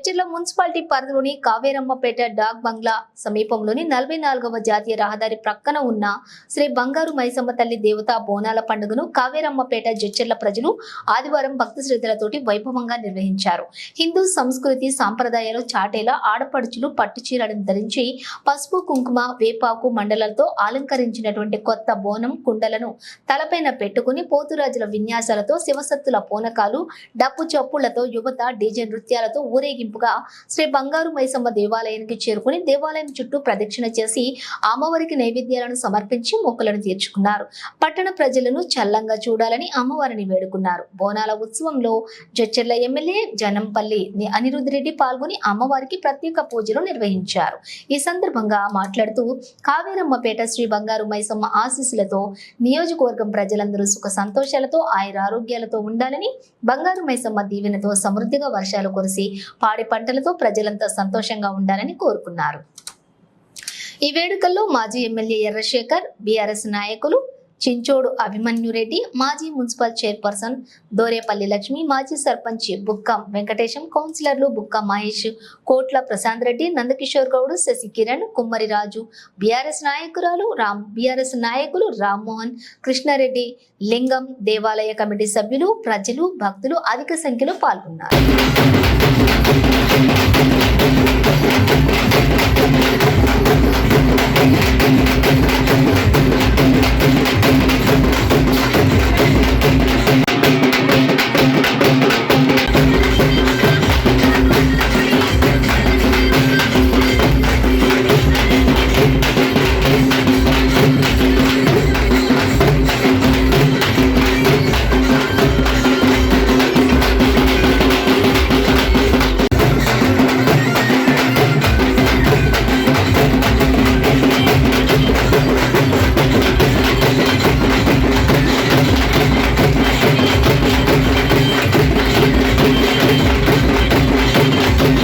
Jadcherla municipality పరిధిలోని Kaverammapeta dock బంగ్లా సమీపంలోని నలభై నాలుగవ జాతీయ రహదారి ప్రక్కన ఉన్న శ్రీ బంగారు మైసమ్మ తల్లి దేవతా బోనాల పండుగను కావేరమ్మపేట జడ్చర్ల ప్రజలు ఆదివారం భక్తి శ్రద్ధలతోటి వైభవంగా నిర్వహించారు. హిందూ సంస్కృతి సాంప్రదాయాలు చాటేలా ఆడపడుచులు పట్టుచీరలను ధరించి పసుపు కుంకుమ వేపాకు మండలతో అలంకరించినటువంటి కొత్త బోనం కుండలను తలపైన పెట్టుకుని పోతురాజుల విన్యాసాలతో శివసత్తుల పోనకాలు డప్పు చప్పులతో యువత డీజే నృత్యాలతో ఊరేగింపు ఊరేగింపుగా శ్రీ బంగారు మైసమ్మ దేవాలయానికి చేరుకుని దేవాలయం చుట్టూ ప్రదక్షిణ చేసి అమ్మవారికి నైవేద్యాలను సమర్పించి మొక్కలను తీర్చుకున్నారు. పట్టణ ప్రజలను చల్లంగా చూడాలని అమ్మవారిని వేడుకున్నారు. బోనాల ఉత్సవంలో జడ్చర్ల ఎమ్మెల్యే జనంపల్లి అనిరుద్ధ్ రెడ్డి పాల్గొని అమ్మవారికి ప్రత్యేక పూజలు నిర్వహించారు. ఈ సందర్భంగా మాట్లాడుతూ కావేరమ్మపేట శ్రీ బంగారు మైసమ్మ ఆశీస్సులతో నియోజకవర్గం ప్రజలందరూ సుఖ సంతోషాలతో ఆయుర ఆరోగ్యాలతో ఉండాలని బంగారు మైసమ్మ దీవెనతో సమృద్ధిగా వర్షాలు కురిసి పాడి పంటలతో ప్రజలంతా సంతోషంగా ఉండాలని కోరుకున్నారు. ఈ వేడుకల్లో మాజీ ఎమ్మెల్యే ఎర్రశేఖర్ బీఆర్ఎస్ నాయకులు చించోడు అభిమన్యురెడ్డి మాజీ మున్సిపల్ చైర్పర్సన్ దోరేపల్లి లక్ష్మి మాజీ సర్పంచ్ బుక్కం వెంకటేశం కౌన్సిలర్లు బుక్క మహేష్ కోట్ల ప్రశాంత్ రెడ్డి నందకిషోర్ గౌడ్ శశి కిరణ్ కుమ్మరి రాజు బీఆర్ఎస్ నాయకురాలు రామ్ బీఆర్ఎస్ నాయకులు రామ్మోహన్ కృష్ణారెడ్డి లింగం దేవాలయ కమిటీ సభ్యులు ప్రజలు భక్తులు అధిక సంఖ్యలో పాల్గొన్నారు. Thank you.